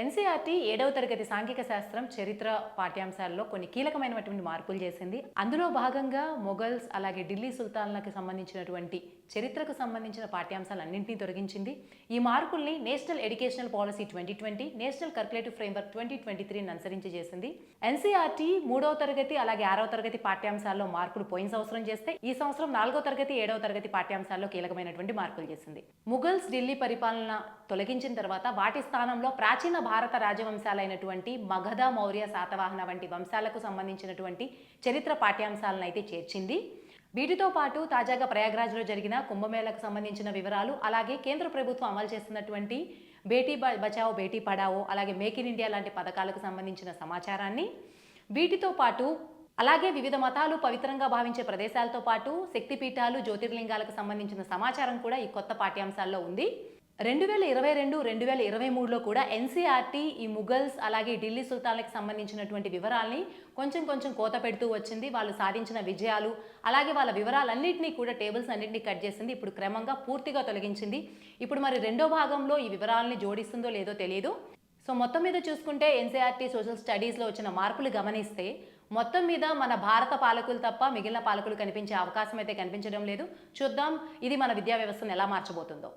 NCERT ఏడవ తరగతి సాంఘిక శాస్త్రం చరిత్ర పాఠ్యాంశాల్లో కొన్ని కీలకమైనటువంటి మార్పులు చేసింది. అందులో భాగంగా మొఘల్స్ అలాగే ఢిల్లీ సుల్తాన్లకు సంబంధించినటువంటి చరిత్రకు సంబంధించిన పాఠ్యాంశాలన్నింటినీ తొలగించింది. ఈ మార్పుల్ని national educational policy twenty twenty national curricular framework twenty twenty త్రీని అనుసరించి చేసింది. ఎన్సీఆర్టీ మూడవ తరగతి అలాగే ఆరవ తరగతి పాఠ్యాంశాల్లో మార్పులు పోయిన సంవత్సరం చేస్తే ఈ సంవత్సరం నాలుగో తరగతి ఏడవ తరగతి పాఠ్యాంశాల్లో కీలకమైనటువంటి మార్పులు చేసింది. ముఘల్స్ ఢిల్లీ పరిపాలన తొలగించిన తర్వాత వాటి స్థానంలో ప్రాచీన భారత రాజవంశాలైనటువంటి మగధ మౌర్య శాతవాహన వంటి వంశాలకు సంబంధించినటువంటి చరిత్ర పాఠ్యాంశాలను అయితే చేర్చింది. వీటితో పాటు తాజాగా ప్రయాగ్రాజ్లో జరిగిన కుంభమేళకు సంబంధించిన వివరాలు అలాగే కేంద్ర ప్రభుత్వం అమలు చేస్తున్నటువంటి బేటీ బచావో బేటీ పడావో అలాగే మేక్ ఇన్ ఇండియా లాంటి పథకాలకు సంబంధించిన సమాచారాన్ని. వీటితో పాటు అలాగే వివిధ మతాలు పవిత్రంగా భావించే ప్రదేశాలతో పాటు శక్తిపీఠాలు జ్యోతిర్లింగాలకు సంబంధించిన సమాచారం కూడా ఈ కొత్త పాఠ్యాంశాల్లో ఉంది. రెండు వేల ఇరవై రెండు రెండు వేల ఇరవై మూడులో కూడా ఎన్సీఆర్టీ ఈ ముఘల్స్ అలాగే ఢిల్లీ సుల్తాన్లకు సంబంధించినటువంటి వివరాల్ని కొంచెం కొంచెం కోత పెడుతూ వచ్చింది. వాళ్ళు సాధించిన విజయాలు అలాగే వాళ్ళ వివరాలన్నింటినీ కూడా టేబుల్స్ అన్నింటినీ కట్ చేసింది. ఇప్పుడు క్రమంగా పూర్తిగా తొలగించింది. ఇప్పుడు మరి రెండో భాగంలో ఈ వివరాలని జోడిస్తుందో లేదో తెలియదు సో మొత్తం మీద చూసుకుంటే ఎన్సీఆర్టీ సోషల్ స్టడీస్లో వచ్చిన మార్పులు గమనిస్తే మొత్తం మీద మన భారత పాలకులు తప్ప మిగిలిన పాలకులు కనిపించే అవకాశం అయితే కనిపించడం లేదు. చూద్దాం ఇది మన విద్యా వ్యవస్థను ఎలా మార్చబోతుందో.